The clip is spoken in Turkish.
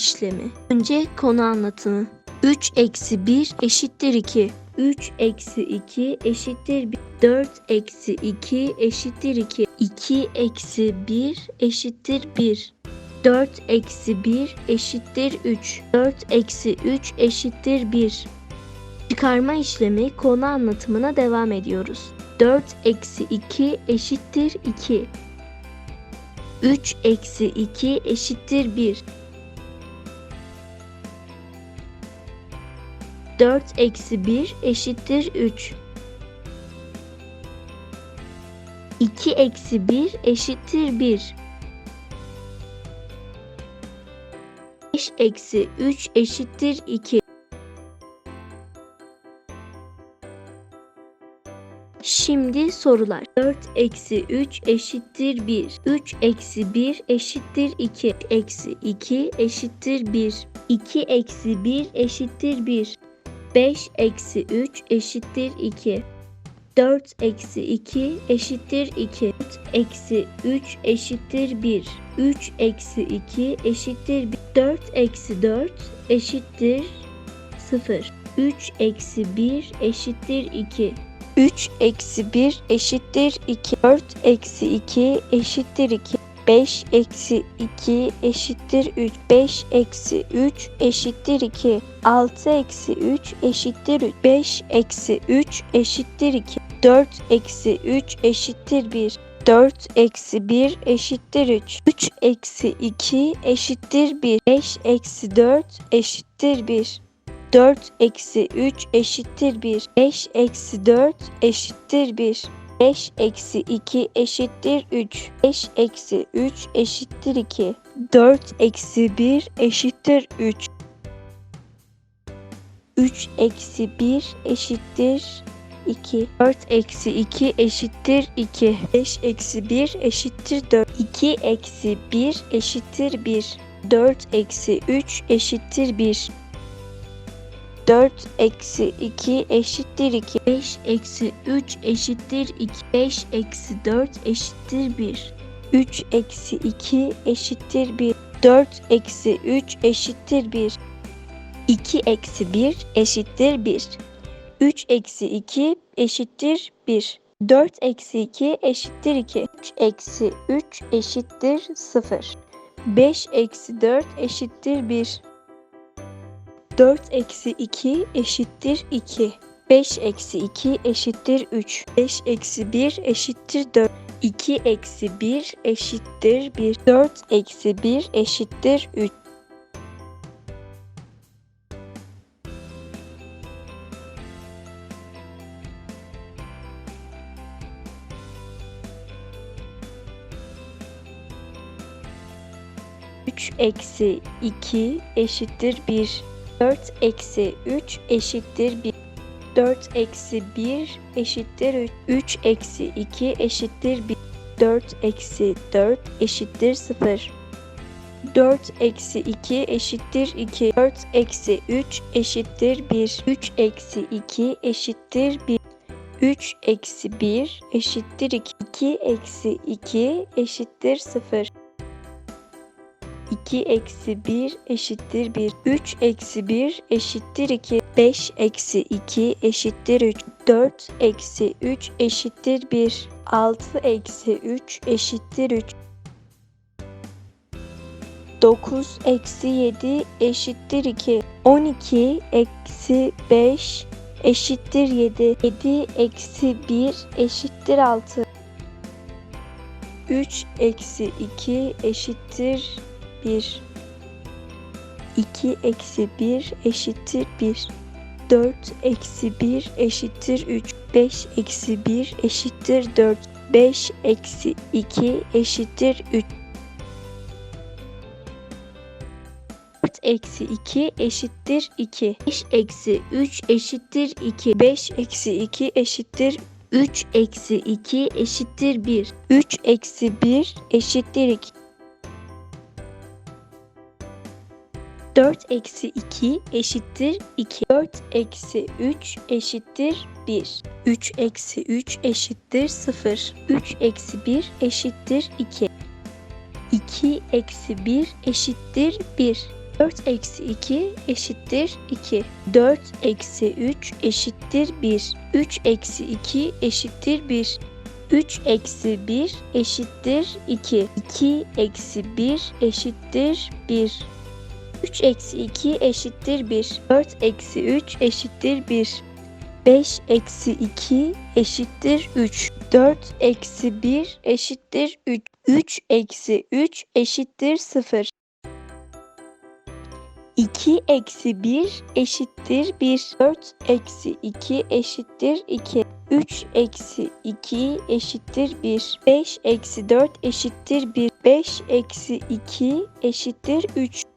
İşlemi. Önce konu anlatımı. 3 eksi 1 eşittir 2. 3 eksi 2 eşittir 1. 4 eksi 2 eşittir 2. 2 eksi 1 eşittir 1. 4 eksi 1 eşittir 3. 4 eksi 3 eşittir 1. Çıkarma işlemi konu anlatımına devam ediyoruz. 4 eksi 2 eşittir 2. 3 eksi 2 eşittir 1. 4 eksi 1 eşittir 3. 2 eksi 1 eşittir 1. 5 eksi 3 eşittir 2. Şimdi sorular. 4 eksi 3 eşittir 1. 3 eksi 1 eşittir 2. Eksi 2 eşittir 1. 2 eksi 1 eşittir 1. 5 eksi 3 eşittir 2. 4 eksi 2 eşittir 2. 4 eksi 3 eşittir 1. 3 eksi 2 eşittir 1. 4 eksi 4 eşittir 0. 3 eksi 1 eşittir 2. 3 eksi 1 eşittir 2. 4 eksi 2 eşittir 2. 5 eksi 2 eşittir 3. 5 eksi 3 eşittir 2. 6 eksi 3 eşittir 3. 5 eksi 3 eşittir 2. 4 eksi 3 eşittir 1. 4 eksi 1 eşittir 3. 3 eksi 2 eşittir 1. 5 eksi 4 eşittir 1. 4 eksi 3 eşittir 1. 5 eksi 4 eşittir 1. 5 eksi 2 eşittir 3. 5 eksi 3 eşittir 2. 4 eksi 1 eşittir 3. 3 eksi 1 eşittir 2. 4 eksi 2 eşittir 2. 5 eksi 1 eşittir 4. 2 eksi 1 eşittir 1. 4 eksi 3 eşittir 1. 4 eksi 2 eşittir 2. 5 eksi 3 eşittir 2. 5 eksi 4 eşittir 1. 3 eksi 2 eşittir 1. 4 eksi 3 eşittir 1. 2 eksi 1 eşittir 1. 3 eksi 2 eşittir 1. 4 eksi 2 eşittir 2. 3 eksi 3 eşittir 0. 5 eksi 4 eşittir 1. 4 eksi 2 eşittir 2. 5 eksi 2 eşittir 3. 5 eksi 1 eşittir 4. 2 eksi 1 eşittir 1. 4 eksi 1 eşittir 3. Üç eksi 2 eşittir 1. 4 eksi 3 eşittir 1. 4 eksi 1 eşittir 3. 3 eksi 2 eşittir 1. 4 eksi 4 eşittir 0. 4 eksi 2 eşittir 2. 4 eksi 3 eşittir 1. 3 eksi 2 eşittir 1. 3 eksi 1 eşittir 2. 2 eksi 2 eşittir 0. 2 eksi 1 eşittir 1. 3 eksi 1 eşittir 2. 5 eksi 2 eşittir 3. 4 eksi 3 eşittir 1. 6 eksi 3 eşittir 3. 9 eksi 7 eşittir 2. 12 eksi 5 eşittir 7. 7 eksi 1 eşittir 6. 3 eksi 2 eşittir 1 2 eksi 1 eşittir 1 4 eksi 1 eşittir 3 5 eksi 1 eşittir 4 5 eksi 2 eşittir 3 4 eksi 2 eşittir 2 5 eksi 3 eşittir 2 5 eksi 2 eşittir 3 eksi 2 eşittir 1 3 eksi 1 eşittir 2 4 eksi 2 eşittir 2. 4 eksi 3 eşittir 1. 3 eksi 3 eşittir 0. 3 eksi 1 eşittir 2. 2 2 eksi 1 eşittir 1. 4 eksi 2 eşittir 2. 4 eksi 3 eşittir 1. 3 eksi 2 eşittir 1. 3 eksi 1 eşittir 2. 2 eksi 1 eşittir 1. 3 eksi 2 eşittir 1. 4 eksi 3 eşittir 1. 5 eksi 2 eşittir 3. 4 eksi 1 eşittir 3. 3 eksi 3 eşittir 0. 2 eksi 1 eşittir 1. 4 eksi 2 eşittir 2. 3 eksi 2 eşittir 1. 5 eksi 4 eşittir 1. 5 eksi 2 eşittir 3.